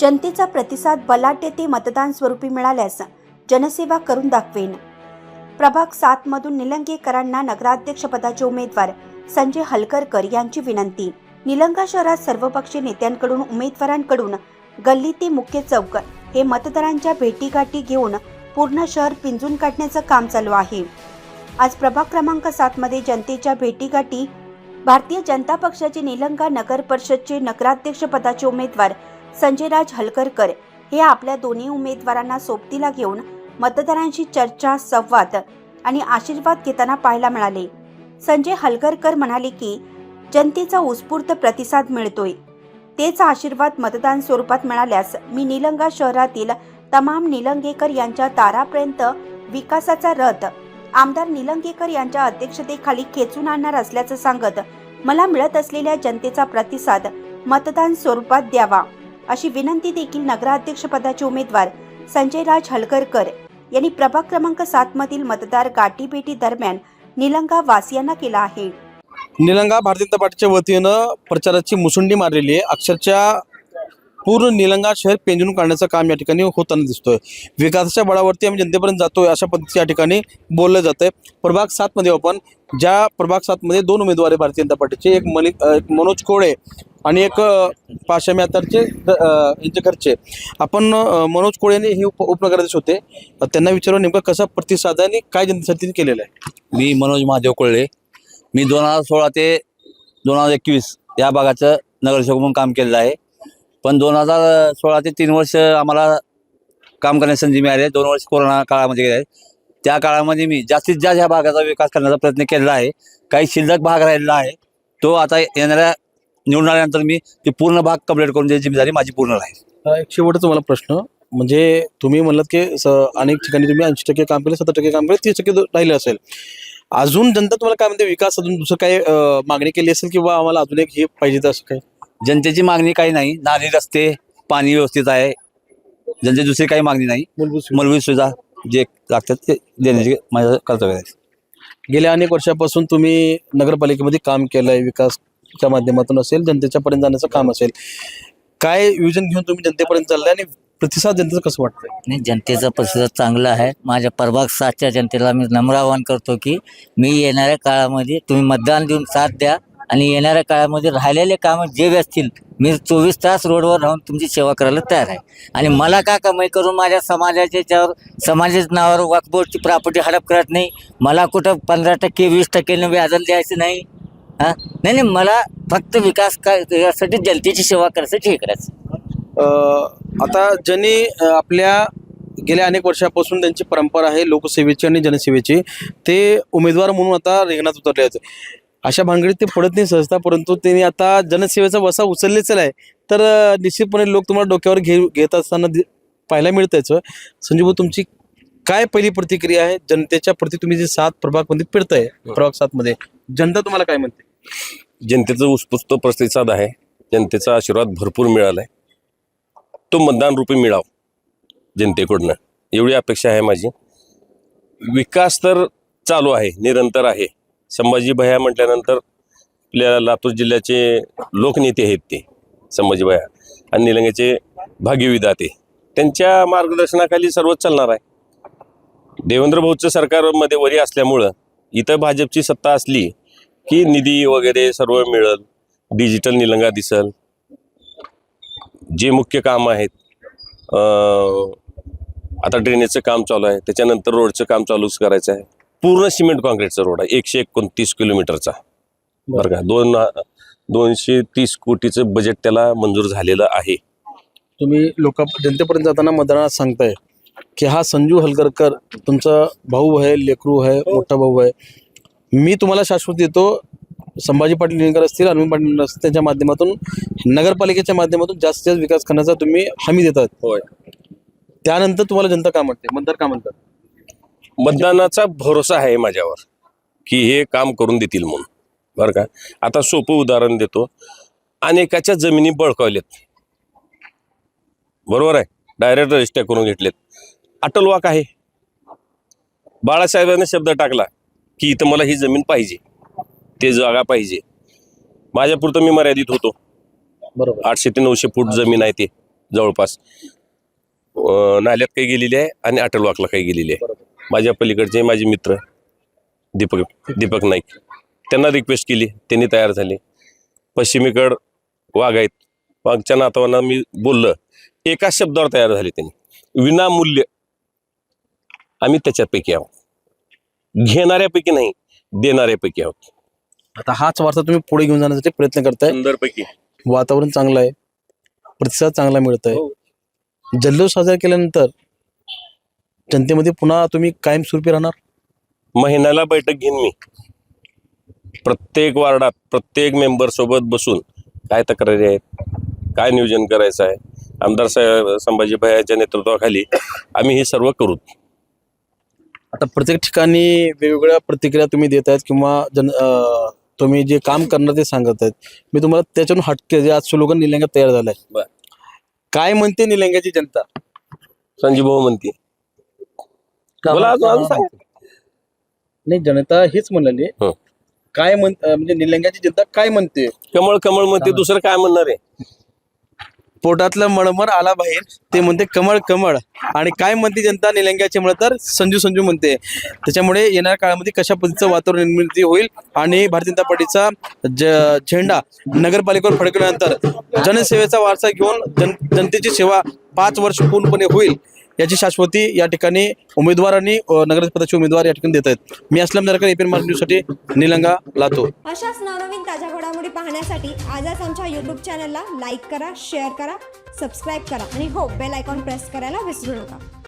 जनतेचा प्रतिसाद बलाढ्य ते मतदान स्वरूपी मिळाल्यास जनसेवा करून दाखवेन. प्रभाग सात मधून निलंगेकरांना नगराध्यक्षपदाचे उमेदवार संजय हलकरकर यांची विनंती. निलंगा शहरात सर्वपक्षीय नेत्यांकडून उमेदवारांकडून गल्ली ते मुख्य चौक हे मतदारांच्या भेटीगाठी घेऊन पूर्ण शहर पिंजून काढण्याचं काम चालू आहे. आज प्रभाग क्रमांक सात मध्ये जनतेच्या भेटीगाठी भारतीय जनता पक्षाचे निलंगा नगर परिषदचे नगराध्यक्ष पदाचे संजय संजयराज हलकरकर हे आपल्या दोन्ही उमेदवारांना सोबतीला घेऊन मतदारांशी चर्चा संवाद आणि आशीर्वाद घेताना पाहायला मिळाले. संजय हलकरकर म्हणाले की जनतेचा उत्स्फूर्त प्रतिसाद मिळतोय. तेच आशीर्वाद मतदान स्वरूपात मिळाल्यास मी निलंगा शहरातील तमाम निलंगेकर यांच्या तारापर्यंत विकासाचा रथ आमदार निलंगेकर यांच्या अध्यक्षतेखाली खेचून आणणार असल्याचं सांगत मला मिळत असलेल्या जनतेचा प्रतिसाद मतदान स्वरूपात द्यावा. अशी विनंती देखील नगराध्यक्षपदाचे उमेदवार संजयराज हलकरकर यांनी प्रभाग क्रमांक सात मधील मतदार गाठीभेटी दरम्यान निलंगा वासियांना केला आहे. निलंगा भारतीय जनता पार्टीच्या वतीनं प्रचाराची मुसुंडी मारलेली आहे. अक्षरशः पूर्ण निलंगा शहर पेंजून काढण्याचं काम या ठिकाणी होताना दिसतोय. विकासाच्या बळावरती आम्ही जनतेपर्यंत जातोय अशा पद्धतीच्या या ठिकाणी बोललं जात आहे प्रभाग सातमध्ये आपण ज्या प्रभाग सातमध्ये दोन उमेदवार आहे भारतीय जनता पार्टीचे एक मनी एक मनोज कोळे आणि एक अ, पाशा यांचे घरचे. आपण मनोज कोळे हे उप उपनगराधीश होते. त्यांना विचारून नेमका कसा प्रतिसाद आहे आणि काय जनतेसाठी केलेलं आहे? मी मनोज महादेव कोळळे मी दोन हजार सोळा ते दोन हजार एकवीस या भागाचं नगरसेवक म्हणून काम केलेलं आहे. पण दोन हजार सोळा ते तीन वर्ष आम्हाला काम करण्याची संधी मिळाली आहे. दोन वर्ष कोरोना काळामध्ये गेले त्या काळामध्ये मी जास्तीत जास्त ह्या भागाचा विकास करण्याचा प्रयत्न केलेला आहे. काही शिल्लक भाग राहिलेला आहे. तो आता येणाऱ्या निवडून आल्यानंतर मी ते पूर्ण भाग कंप्लीट करून द्यायची जिम्मेदारी माझी पूर्ण राहील. एक शेवटचा मला प्रश्न. म्हणजे तुम्ही म्हणलात की अनेक ठिकाणी तुम्ही ऐंशी टक्के काम केलं सत्तर टक्के काम केलं तीस टक्के राहिले असेल. अजून जनता तुम्हाला काय म्हणते? विकास अजून दुसरं काय मागणी केली असेल किंवा आम्हाला अजून एक हे पाहिजे असं काय जनतेची मागणी काही नाही. नाली रस्ते पाणी व्यवस्थित आहे. जनतेची दुसरी काही मागणी नाही. मूलभूत सुविधा. जे लागतात ते देण्याचे माझं कर्तव्य आहे. गेल्या अनेक वर्षापासून तुम्ही नगरपालिकेमध्ये काम केलंय विकासच्या माध्यमातून असेल जनतेच्या पर्यंत जाण्याचं काम असेल. काय विजन घेऊन तुम्ही जनतेपर्यंत चाललंय आणि प्रतिसाद जनतेचं कसं वाटतंय? नाही जनतेचा प्रतिसाद चांगला आहे. माझ्या प्रभाग सातच्या जनतेला मी नम्र आवाहन करतो की मी येणाऱ्या काळामध्ये तुम्ही मतदान देऊन साथ द्या. आणि येणाऱ्या काळामध्ये राहिलेले कामं जे बी असतील मी चोवीस तास रोडवर राहून तुमची सेवा करायला तयार आहे. आणि मला का कमाई करून माझ्या समाजाच्या याच्यावर समाजाच्या नावावर वाकबोर्डची प्रॉपर्टी हडप करत नाही? मला कुठं पंधरा टक्के वीस टक्केनं व्याजल द्यायचं नाही? हां? नाही नाही मला फक्त विकास का यासाठी जनतेची सेवा करायसाठी हे करायचं आता ज्यांनी आपल्या गेल्या अनेक वर्षापासून त्यांची परंपरा आहे लोकसेवेची आणि जनसेवेची ते उमेदवार म्हणून आता रिंगणात उतरले होते अशा भानगडीत ते पडत नाही सहजता परंतु त्यांनी आता जनसेवेचा वसा उचललेच आहे. तर निश्चितपणे लोक तुम्हाला डोक्यावर घे घेत असताना दि- पाहायला मिळतंच संजीव भाऊ, तुमची काय पहिली प्रतिक्रिया आहे? जनतेच्या प्रती तुम्ही जे सात प्रभागमध्ये फिरताय प्रभाग सातमध्ये जनता तुम्हाला काय म्हणते? जनतेचा उत्स्फूर्त प्रतिसाद आहे. जनतेचा आशीर्वाद भरपूर मिळाला आहे तो मतदान रूपी मिळाव जनतेकडनं. एवढी अपेक्षा आहे माझी. विकास तर चालू आहे निरंतर आहे. संभाजी भया म्हटल्यानंतर आपल्या लातूर जिल्ह्याचे लोकनेते आहेत ते संभाजी भया आणि निलंग्याचे भाग्यविधाते. त्यांच्या मार्गदर्शनाखाली सर्वच चालणार आहे. देवेंद्र भाऊचं सरकारमध्ये वरी असल्यामुळं इथं भाजपची सत्ता असली की निधी वगैरे सर्व मिळेल डिजिटल निलंगा दिसल. जे मुख्य काम आहेत अं, आता ड्रेनेजचं काम चालू आहे त्याच्यानंतर रोडचं काम चालूच करायचं आहे. पूर्ण सिमेंट कॉन्क्रीटचा रोड आहे एकशे एकोणतीस किलोमीटरचा. बरं. का दोन दोनशे तीस कोटीचं बजेट त्याला मंजूर झालेलं आहे. तुम्ही लोक जनतेपर्यंत जाताना मतदारात सांगताय की हा संजू हलकरकर तुमचा भाऊ आहे लेकरू आहे मोठा भाऊ आहे. मी तुम्हाला शाश्वत देतो संभाजी पाटील निलंगेकर असतील अरविंद पाटील त्यांच्या माध्यमातून नगरपालिकेच्या माध्यमातून जास्तीत जास्त विकास करण्याचा तुम्ही हमी देतात होय. त्यानंतर तुम्हाला जनता काय म्हणते? मतदार काय म्हणतात? मतदानाचा भरोसा आहे माझ्यावर की हे काम करून देतील म्हणून. बरं का? आता सोपं उदाहरण देतो. अनेकाच्या जमिनी बळकावल्यात. बरोबर आहे? डायरेक्ट रजिस्टर करून घेतलेत. अटल वाक आहे. बाळासाहेबांनी शब्द टाकला की इथं मला ही जमीन पाहिजे. ते जागा पाहिजे. माझ्यापुरतं मी मर्यादित होतो. बरोबर. आठशे ते नऊशे फूट जमीन आहे ते जवळपास. नाल्यात काही गेलेली आहे आणि अटलवाकला काही गेलेली आहे. माझ्या पलीकडचे माझे मित्र दीपक दीपक नाईक. त्यांना रिक्वेस्ट केली. त्यांनी तयार झाले. पश्चिमेकड वाघ आहेत. वाघच्या नातवांना मी बोललं एका शब्दावर तयार झाले त्यांनी. विनामूल्य आम्ही त्याच्यापैकी आहोत. घेणाऱ्यापैकी नाही देणाऱ्यापैकी आहोत. आता हाच वारसा तुम्ही पुढे घेऊन जाण्यासाठी प्रयत्न करताय. सुंदरपैकी. वातावरण चांगलं आहे. प्रतिसाद चांगला मिळत हो. आहे जल्लोष साजरा केल्यानंतर जनतेमध्ये पुन्हा तुम्ही कायमस्वरूपी राहणार? महिन्याला बैठक घेईन मी. प्रत्येक वार्डात प्रत्येक मेंबर सोबत बसून काय तक्रारी आहेत काय नियोजन करायचं आहे आमदार साहेब संभाजी भैयाच्या नेतृत्वाखाली आम्ही हे सर्व करू. आता प्रत्येक ठिकाणी वेगवेगळ्या प्रतिक्रिया तुम्ही देत आहेत किंवा जन अं, तुम्ही जे काम करणार ते सांगत आहेत. मी तुम्हाला त्याच्यातून हटके जे आज स्लोगन निलंगा तयार झालाय. बर. काय म्हणते निलंग्याची जनता? संजीव भाऊ म्हणते बोला अजून अजून सांग. नाही जनता हेच म्हणाली हं. काय म्हण अं, म्हणजे निलंग्याची जनता काय म्हणते? कमळ कमळ म्हणते दुसरं काय म्हणणार आहे? पोटातलं मळमळ आला बाहेर ते म्हणते कमळ कमळ. आणि काय म्हणते जनता निलंग्याचे म्हणत तर संजू संजू म्हणते. त्याच्यामुळे येणाऱ्या काळामध्ये कशा पद्धतीचं वातावरण निर्मिती होईल? आणि भारतीय जनता पार्टीचा ज- झेंडा नगरपालिकेवर फडकल्यानंतर जनसेवेचा वारसा घेऊन जन जनतेची सेवा पाच वर्ष पूर्णपणे होईल. याची शाश्वती या ठिकाणी उमेदवार आणि अ, नगरपदाचे उमेदवार या ठिकाणी देत आहेत. मी असलम दरकर एपीएन मार्क न्यूजसाठी निलंगा लातो अशाच नवनवीन ताज्या घडामोडी पाहण्यासाठी आजच आमच्या युट्यूब चॅनलला लाईक करा शेअर करा सबस्क्राईब करा आणि हो बेल आयकॉन प्रेस करायला विसरू नका.